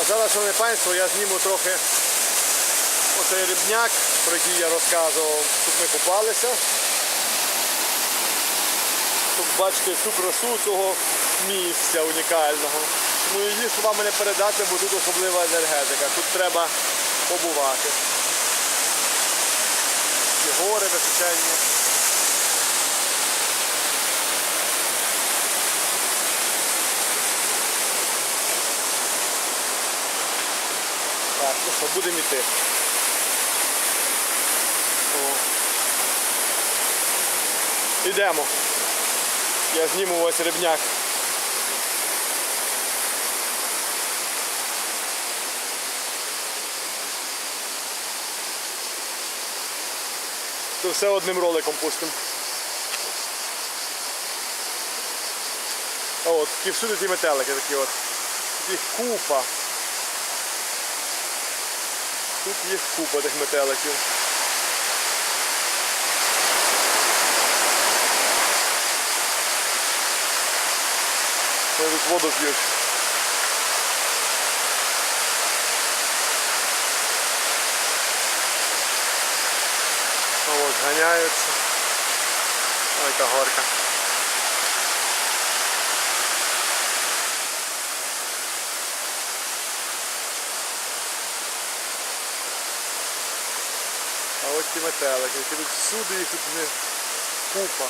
А зараз, шановне панство, я зніму трохи оцей рибняк, про який я розказував. Тут ми купалися. Щоб бачити всю красу цього місця унікального. Ну і її словами не передати, бо тут особлива енергетика. Тут треба побувати. Ці гори височенні. Ну будемо йти. Йдемо. Я зніму ось рибняк. То все одним роликом пустимо. От, такі всюди ті метелики такі от. Їх купа. Тут їх купа тих метеликів. Вони тут воду п'ють. От ганяються. Ой, яка горка. А от ті метелики, які тут всюди їх тут не купа.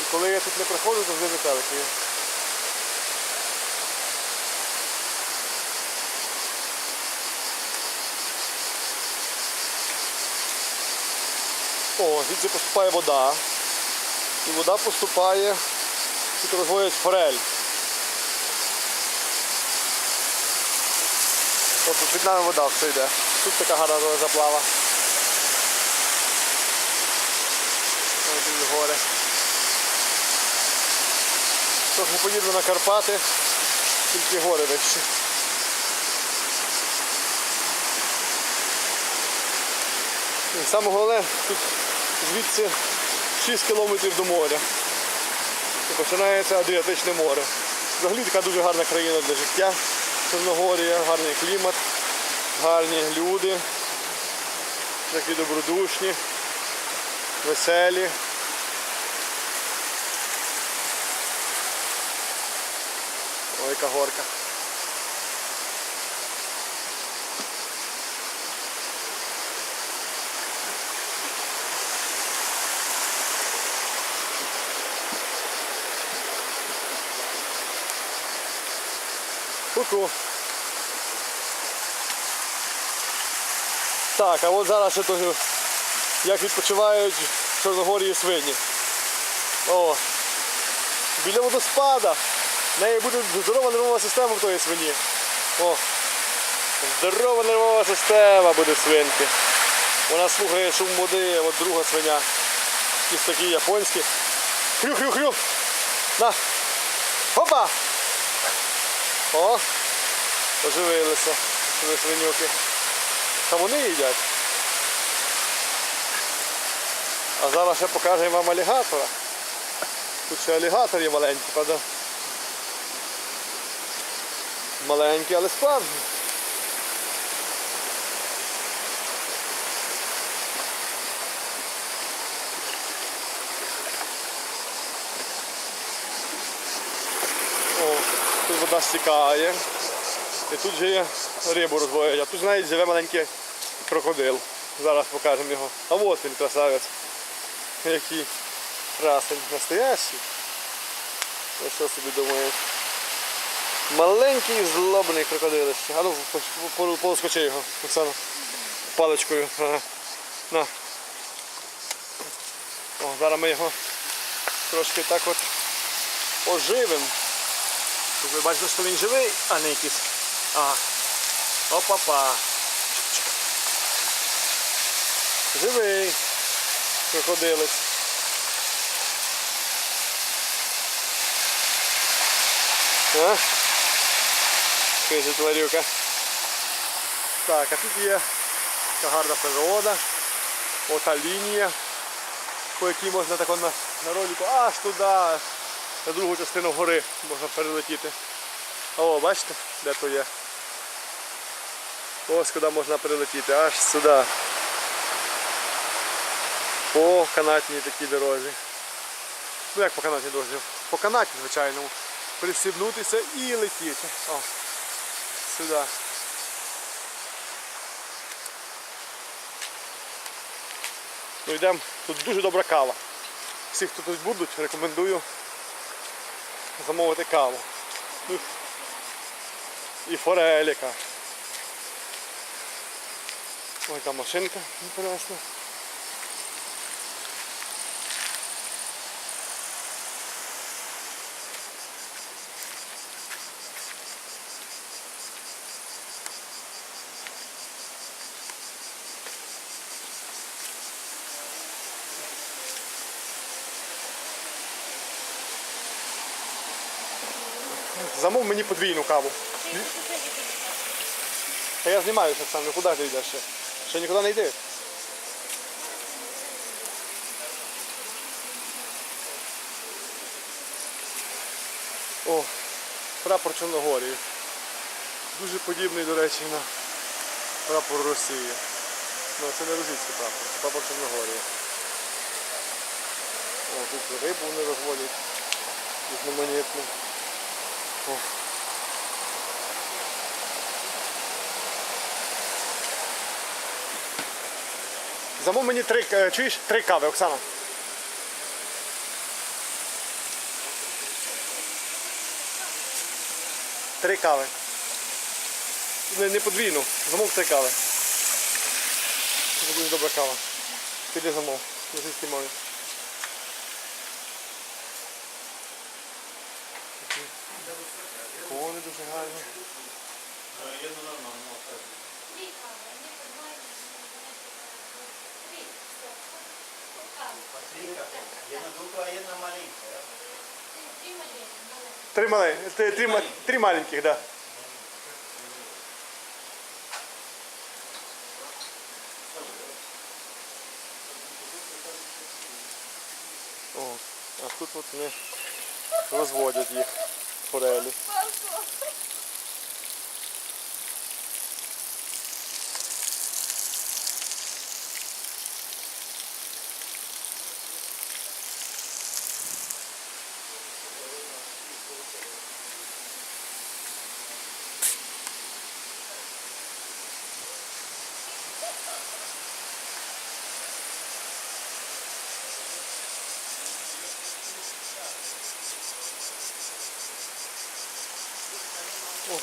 І коли я тут не приходжу, завжди метелики. О, звідси поступає вода. І вода поступає, тут розводять форель. Тобто під нами вода все йде. Тут така гарна заплава. Ось тут гори. Тож ми поїдемо на Карпати, тільки гори вищі. І саме головне, тут звідси 6 кілометрів до моря. І починається Адріатичне море. Взагалі така дуже гарна країна для життя. Чорногорія, гарний клімат, гарні люди, такі добродушні, веселі. Ой, яка горка. Ку-ку. Так, а от зараз ще теж, як відпочивають в Чорногорії свині. О, біля водоспада. В неї буде здорова нервова система в тої свині. О, здорова нервова система буде свинки. Вона слухає шум води, от друга свиня. Якісь такі японські. Хрю-хрю-хрю. На. Хопа! О! Оживилися ці свинюки. Та вони їдять. А зараз ще покажемо вам алігатора. Тут ще алігатор є маленький, правда? Маленький, але справжній. О, тут вода стікає. І тут же є рибу розводять, а тут навіть живе маленький крокодил. Зараз покажемо його. А от він красавець. Який красень. Настоящий. Ви що собі думаєте? Маленький злобний крокодилище. А ну по- по- полоскочи його, Оксана. Паличкою. На. О, зараз ми його трошки так от оживимо. Тут ви бачите, що він живий, а не якийсь. Ага. Опа-па. Живий. Крокодилець. А? Киже тварюка. Так, а тут є така гарна природа. Ота лінія, по якій можна так на, на ролику аж туди, на другу частину гори можна перелетіти. О, бачите, де то є? Ось куди можна перелетіти, аж сюди. По канатній такій дорозі. Ну як по канатній дорозі? По канаті, звичайному. Присібнутися і летіти. О, сюди. Ну йдемо, тут дуже добра кава. Всі, хто тут будуть, рекомендую замовити каву. І фореліка. Ось там машинка інтересна. Замов мені подвійну каву. Та я знімаюся сам, куди ж ти йдеш ще? Ще нікуди не йди. О, прапор Чорногорії. Дуже подібний, до речі, на прапор Росії. Ну, це не російський прапор, це прапор Чорногорії. О, тут рибу вони розводять. Різноманітну. О. Замов мені три, е, чуєш, три кави, Оксана. Три кави. Не, не подвійну, замов три кави. Це дуже добра кава. Піди замов, на російській мові. Дуже гарні. Три, мале, три, три, три маленьких, да. О, а тут от вони розводять їх форелі.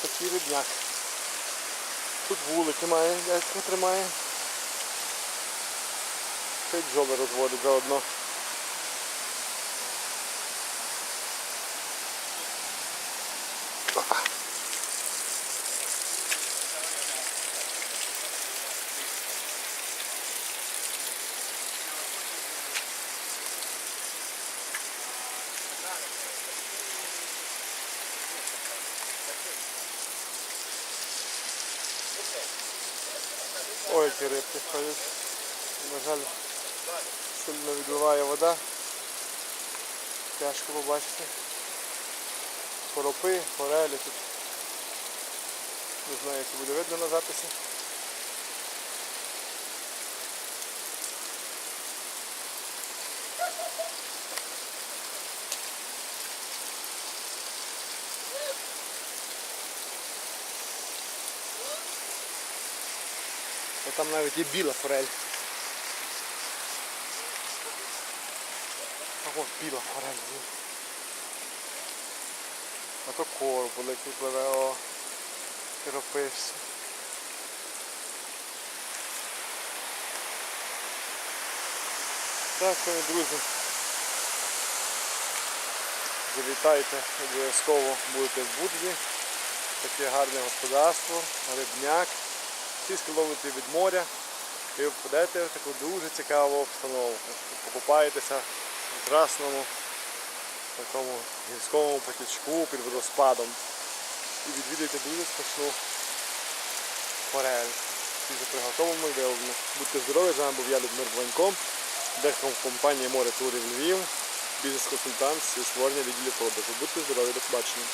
Такий рибняк. Тут вулики має, дядько тримає. Ще й бджоли розводить заодно. Ой, рибки ходять. На жаль, сильно відбиває вода. Тяжко побачити. Коропи, форелі тут. Не знаю, як буде видно на записі. О, там навіть є біла форель. От біла форель. А то корб великий пливе, о. Киропився. Так, шановні друзі. Завітайте, обов'язково будете в Будві. Таке гарне господарство, рибняк. 6 кілометрів від моря. І впадете в таку дуже цікаву обстановку. Покупаєтеся в красному такому гірському потічку під водоспадом. І відвідуєте дуже смачну форель. І вже приготовлено і виявлено. Будьте здорові, з вами був я Людмир Бланько, дехом компанії Море Турів Львів. бізнес-консультант зі створення відділів продажу. Будьте здорові, до побачення.